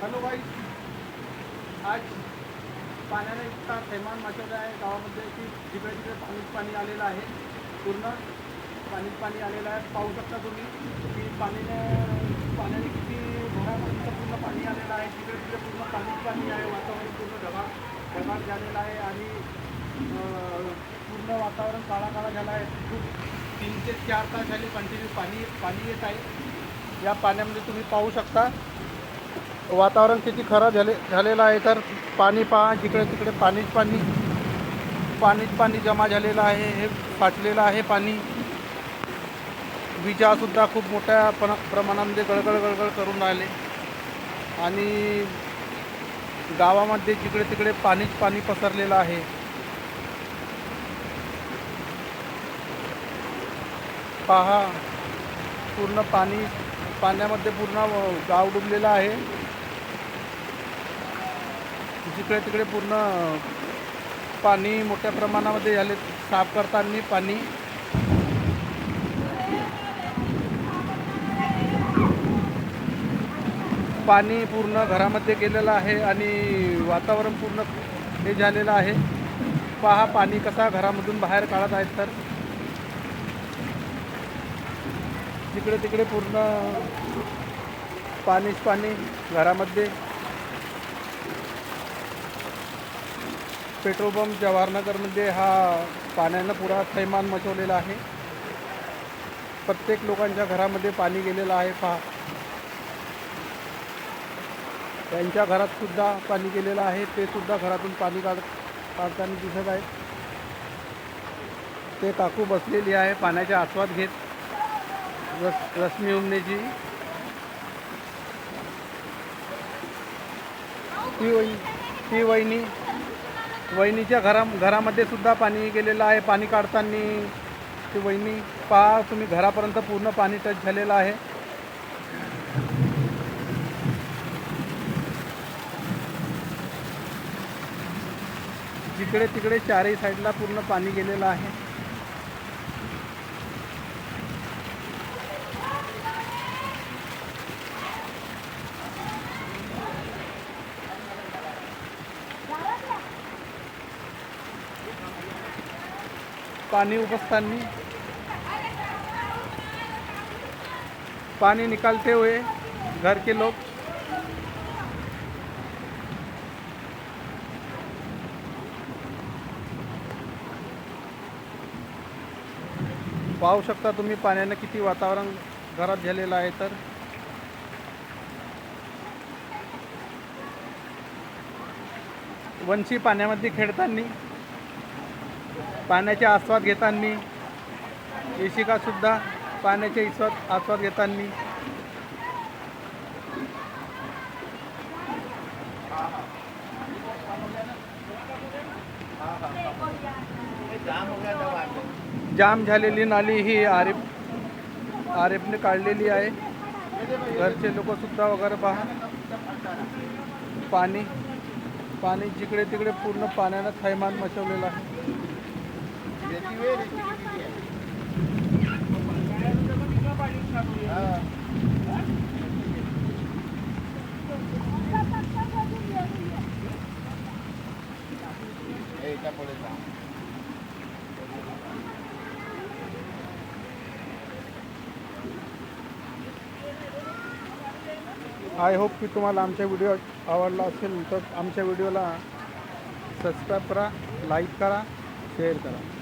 Hello भाई आज पाण्याने इतका थैमान मचवला आहे. गावामध्ये की जिकडे तिकडे पाणीच पाणी आलेलं आहे. पूर्ण पाणीच पाणी आलेलं आहे. पाहू शकता तुम्ही की पाणीने पाण्याने किती घरामध्ये पूर्ण पाणी आलेलं आहे. तिकडे तिकडे पूर्ण पाणीच पाणी आहे. वातावरण पूर्ण ढगाळ ढगाळ झालेलं आहे आणि पूर्ण वातावरण काळा काळा झाला आहे. खूप तीन ते चार तास झाले कंटिन्यू पाणी पाणी येत आहे. या पाण्यामध्ये तुम्ही पाहू शकता वातावरण किती खराब झाले झालेलं आहे. तर पाणी पहा जिकडे तिकडे पाणीच पाणी पाणीच पाणी जमा झालेलं आहे. हे फाटलेलं आहे पाणी. विजासुद्धा खूप मोठ्या प्र प्रमाणामध्ये गळगळ गळगळ करून राहिले. आणि गावामध्ये जिकडे तिकडे पाणीच पाणी पसरलेलं आहे. पहा पूर्ण पाणी पाण्यामध्ये पूर्ण गाव डुबलेलं आहे. जिकडे तिकडे पूर्ण पाणी मोठ्या प्रमाणामध्ये झाले साफ करताना पाणी. पाणी पूर्ण घरामध्ये गेलेलं आहे आणि वातावरण पूर्ण हे झालेलं आहे. पहा पाणी कसा घरामधून बाहेर काढत आहेत तर. तिकडे तिकडे पूर्ण पाणीच पाणी घरामध्ये. पेट्रोल पंप जवाहरनगरमध्ये हा पाण्यानं पुरा थैमान मचवलेला आहे. प्रत्येक लोकांच्या घरामध्ये पाणी गेलेलं आहे. पहा. त्यांच्या घरातसुद्धा पाणी गेलेलं आहे. ते सुद्धा घरातून पाणी काढ काढताना दिसत आहे ते काकू बसलेली आहे. पाण्याचा आस्वाद घेत. रस रश्मी उमनेची ती वही ती वहिनी वहिनीच्या घरा घरामध्ये सुद्धा पाणी गेलेलं आहे पाणी काढताना ती वहिनी पहा तुम्ही घरापर्यंत पूर्ण पाणी टच झालेलं आहे. जिकडे तिकडे चारही साईडला पूर्ण पाणी गेलेलं आहे. पाणी उपसतानी पानी निकालते हुए घर के लोग. पाहू शकता तुम्ही पाण्यानं किती वातावरण घरात झालेलं आहे तर. वंशी पाण्यामध्ये खेळताना पाण्याचे आस्वाद घेताना इशिकासुद्धा पाण्याच्या पाण्याचे आस्वाद आस्वाद घेताना जाम झालेली नाली ही आरेफ आरेफने काढलेली आहे. घरचे लोकसुद्धा वगैरे पहा. पाणी पाणी जिकडे तिकडे पूर्ण पाण्यानं थैमान मचवलेलं आहे. आय होप की तुम्हाला आमचा व्हिडिओ आवडला असेल तर आमच्या व्हिडिओला सबस्क्राईब करा लाईक करा शेअर करा.